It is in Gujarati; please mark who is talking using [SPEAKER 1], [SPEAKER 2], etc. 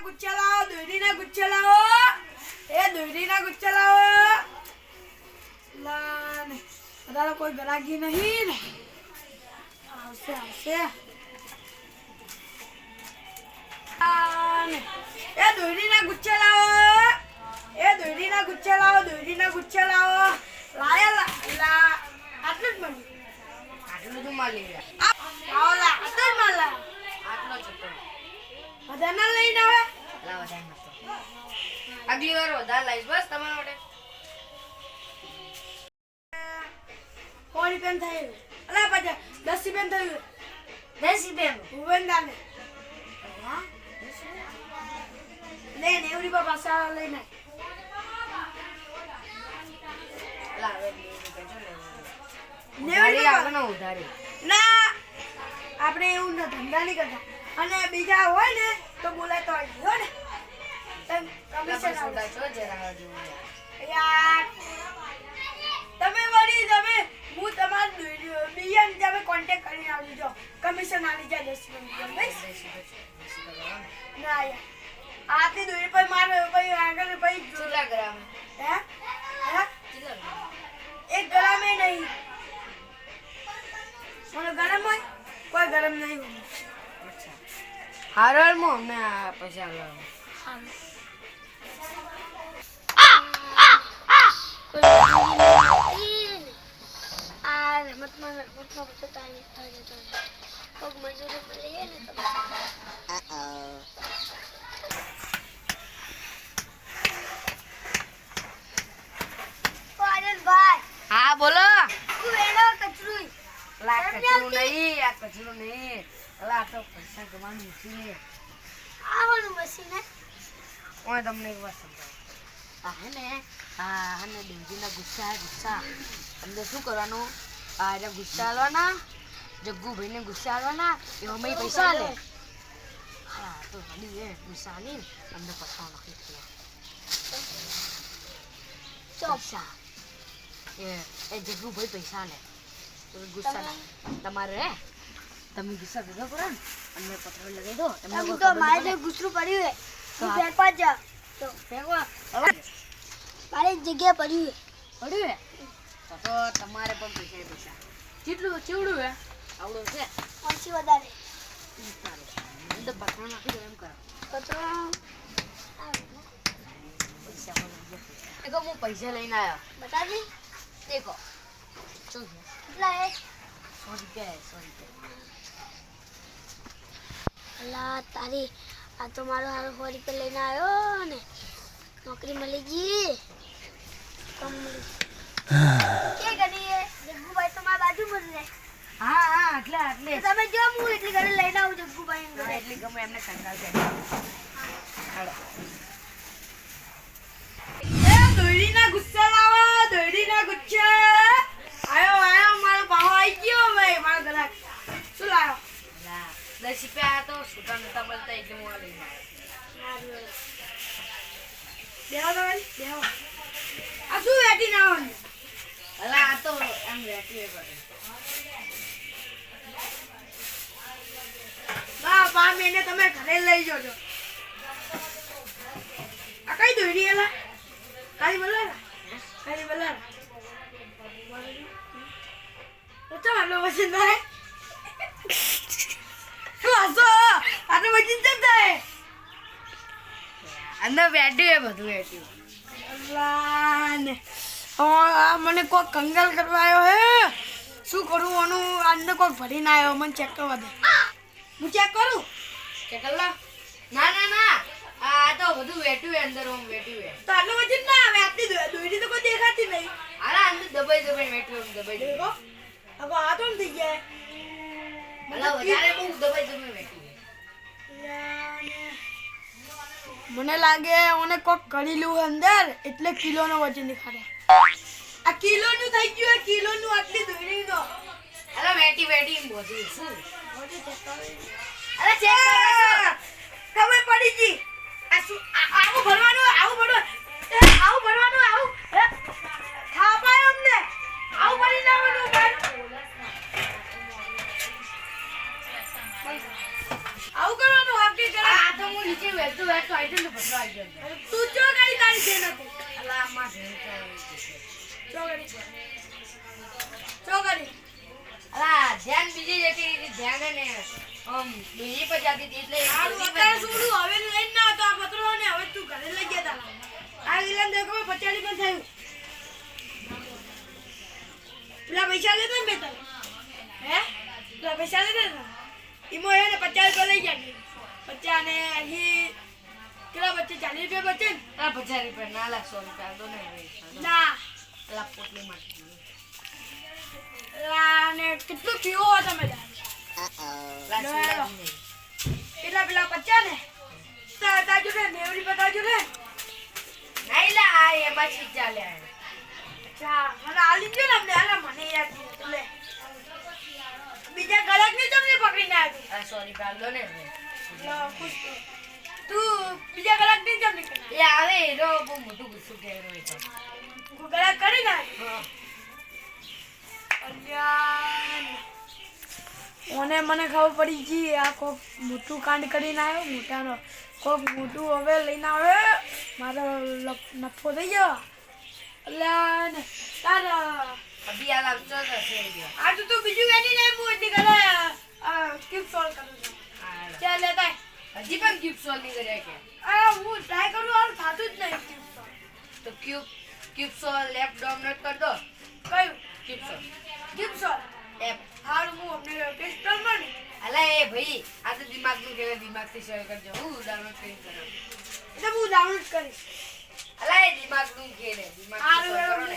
[SPEAKER 1] ગુચ્છા લાવો દોરીના ગુચ્છા લાવો એ દોરીના ગુચ્છા લાવો લા ને બધાનો કોઈ ગરાગી નહીં ને આવશે આવશે આ ને એ દોરીના ગુચ્છા લાવો એ દોરીના ગુચ્છા લાવો દોરીના ગુચ્છા લાવો લાયા લા લા આટલું જ મળ્યું
[SPEAKER 2] આટલું તો માં લઈ લે
[SPEAKER 1] આ આવો લા આટલું જ મળ્યા
[SPEAKER 2] આટલો ચક્કર
[SPEAKER 1] બધાના લઈને આવે
[SPEAKER 2] લાવો ટાઈમ નતો વાર વધારે લાવીશ બસ તમારા માટે.
[SPEAKER 1] સો રૂપિયા થયું અલા પાછા દસ રૂપિયા થયું
[SPEAKER 2] દસ રૂપિયાનું
[SPEAKER 1] ભુવનદાને. લે નેવું રૂપિયા પાછા લઈને
[SPEAKER 2] ને
[SPEAKER 1] ના આપણે એવું ધંધા નહીં કરતા. અને બીજા હોય ને તો બોલાય તો આવી ગયો ને. તમે વળી તમે હું તમાર બિયન તમે કોન્ટેક્ટ કરીને આવી જો કમિશન આવી જાય દસ ના યાર આથી દોરી પર માર ભાઈ આગળ ભાઈ
[SPEAKER 2] કેટલા ગ્રામ.
[SPEAKER 1] હે? હે?
[SPEAKER 2] કેટલા ગ્રામ.
[SPEAKER 1] એ નહીં. મને ગરમ હોય? કોઈ ગરમ નહીં હોય.
[SPEAKER 2] અચ્છા. હારળ મો આ પૈસા લાવો
[SPEAKER 3] આ રમતમાં રમતમાં બધો તાળી થઈ જતો હોય. કોક મજૂરી મળીએ ને તો ઓ આનંદભાઈ,
[SPEAKER 2] હા બોલો
[SPEAKER 3] તું એનો કચરું
[SPEAKER 2] લા કચરું નહીં આ કચરું નહીં. એટલે આ તો પૈસા કમાવાનું મશીન
[SPEAKER 3] આવવાનું મશીન. હે?
[SPEAKER 2] તમને એક વાત સમજાવું. હે ને હે ને ગુસ્સા ગુસ્સા. તમને શું કરવાનું? આ એટલે ગુસ્સા આલવાના જગ્ગુભાઈને ગુસ્સા આવવાના એ અમે પૈસા આલે. હા તો હાલી એ ગુસ્સા આલી અમને પૈસા નાખી પૈસા. એ એ જગ્ગુભાઈ પૈસા આલે. તો ગુસ્સા તમારે તમે ગુસ્સા ભેગો કરો ને અમને પથરો લગાવી દો.
[SPEAKER 3] તમે
[SPEAKER 2] તમ
[SPEAKER 3] તો મારે ગુસરું પડ્યું હે
[SPEAKER 2] તો
[SPEAKER 3] ફેંકવા જ તો.
[SPEAKER 2] ફેંકવા?
[SPEAKER 3] મારે જગ્યા પડ્યું
[SPEAKER 2] પડ્યું તો તો તમારે પણ પૈસા પૈસા. કેટલું ચેવડું હે આવડું છે?
[SPEAKER 3] ઓછી વધારે.
[SPEAKER 2] તો પથરો નાખી દો એમ કરો.
[SPEAKER 3] પથરો
[SPEAKER 2] પૈસા હું પૈસા લઈને આવ્યો.
[SPEAKER 3] બતાવી
[SPEAKER 2] દેખો. સો રૂપિયા સો રૂપિયા
[SPEAKER 3] અલા તારી આ તો મારો હારો સો રૂપિયા લઈને આવ્યો ને નોકરી મળી ગઈ કમ મળી કે કરીએ જગ્ગુભાઈ તો મારા બાજુ જ રહે
[SPEAKER 2] હા હા એટલે એટલે
[SPEAKER 3] તમે જો હું એટલી ઘરે લઈને આવું જગ્ગુભાઈ
[SPEAKER 2] એટલી ગમે એમને કંટાળ છે હાલો.
[SPEAKER 1] એ દોરીના ગુચ્છા લાવો દોરીના ગુચ્છા આયો આયો મારો પાહો આવી ગયો ભાઈ મારો ગ્રાહક શું લાવ્યો
[SPEAKER 2] રૂપિયા તો છૂટા નતા મળતા એટલે હું આ લઈને
[SPEAKER 1] બેહો તો વળી, બેહો આ શું વેટી ના આવવાનું
[SPEAKER 2] અલા આ તો એમ હોય બધું.
[SPEAKER 1] બા પા બેને તમે ઘરે લઈ જજો આ કઈ દોરી એલા કાલી બલારા કાલી બલારા તો ચાલો વજન થાય શું હસો આટલું વજન કેમ થાય
[SPEAKER 2] અંદર બેઠ્યું એ બધું બેઠ્યું
[SPEAKER 1] આ મને કોઈ કંગાલ કરવા આવ્યો હે. શું કરું આનું અંદર કોઈ ભરીને આવ્યો મને ચેક કરવા દે. હું ચેક કરું?
[SPEAKER 2] ચેક ના ના ના. આ તો બધું વેટ્યું હે અંદર ઓમ વેટ્યું હે
[SPEAKER 1] તો આટલું વજન ના આવે. આટલી દોરી તો કોઈ દેખાતી નહીં.
[SPEAKER 2] અરે અંદર દબાઈ દબાઈ વેટ્યું ઓમ દબાઈ દબાઈ.
[SPEAKER 1] હવે આ તો થઈ ગયા?
[SPEAKER 2] વધારે બહુ દબાઈ દબાઈ વેટ્યું
[SPEAKER 1] મને લાગે ઓને કોક કરેલું અંદર એટલે કિલોનો વજન દેખાડે. આ કિલોનું થઈ ગયું આ કિલોનું આટલી દોરીનો.
[SPEAKER 2] અરે વેટી વેટી બોલી
[SPEAKER 1] અરે ચેક કરો. ખબર પડી ગઈ. આ શું આવું ભરવાનું આવું ભરવાનું. આવું ભરવાનું આવું.
[SPEAKER 2] અલા
[SPEAKER 1] પચાડી પણ થયું પેલા પૈસા લેતા ને બે તને હે પેલા પૈસા લેતા ઈમો હે ને પચાસ રૂપિયા લઈ ગયા પચાસ ને અહીં કેટલા બચ્ચે ચાલીસ રૂપિયા બચે ને
[SPEAKER 2] આ પચાસ રૂપિયા. ના લાખ સો રૂપિયા. દો ને.
[SPEAKER 1] ના.
[SPEAKER 2] અલા પોટલી માટે
[SPEAKER 1] લા ને કેટલું પીવો તમે? લો. કેટલા પેલા પચાસ ને? તાજુ ને નેવડી બતાવજો રે
[SPEAKER 2] નહીં લે આ એમાં ચાલે આ.
[SPEAKER 1] અચ્છા મને આલી ગયો ને અમને. હાલા મને યાદ લે. બીજા ગળક ને તમને પકડીને આવી
[SPEAKER 2] આ સો રૂપિયા દો ને
[SPEAKER 1] ખુશ. તું બીજા ગળકની જમ નીકળ
[SPEAKER 2] એ આવે એનો બહુ મોટું ગુસ્સું
[SPEAKER 1] કરી ના મને મને ખબર પડી ગઈ આ કોક મોટું કાંડ કરીને આવ્યો મોટાનો. કોક મોટું હવે લઈને આવે મારો નફો થઈ ગયો. અલ્યા તારા
[SPEAKER 2] અભી આ એ રહ્યો.
[SPEAKER 1] આ તો તું બીજું વેની ને હું એટલી કરે સ્કીપ સોલ્વ કરું છું? ચાલે લેતા
[SPEAKER 2] હજી પણ ક્યુબ સોલ્વ નહીં કર્યા કે?
[SPEAKER 1] આ હું ટ્રાય કરું હાલ થતું જ નહીં સોલ્વ
[SPEAKER 2] તો cube cube solve left dominate કર દો.
[SPEAKER 1] કયું?
[SPEAKER 2] Cube solve
[SPEAKER 1] cube solve
[SPEAKER 2] app
[SPEAKER 1] હાલ હું અમને ટેસ્ટમાં ને.
[SPEAKER 2] અલા એ ભાઈ આ તો દિમાગનું દિમાગ દિમાગથી શેર કરજો. હું ડાઉનલોડ કરી કરું
[SPEAKER 1] એટલે હું ડાઉનલોડ કરીશ.
[SPEAKER 2] અલા એ દિમાગનું કે ને દિમાગથી
[SPEAKER 1] હારું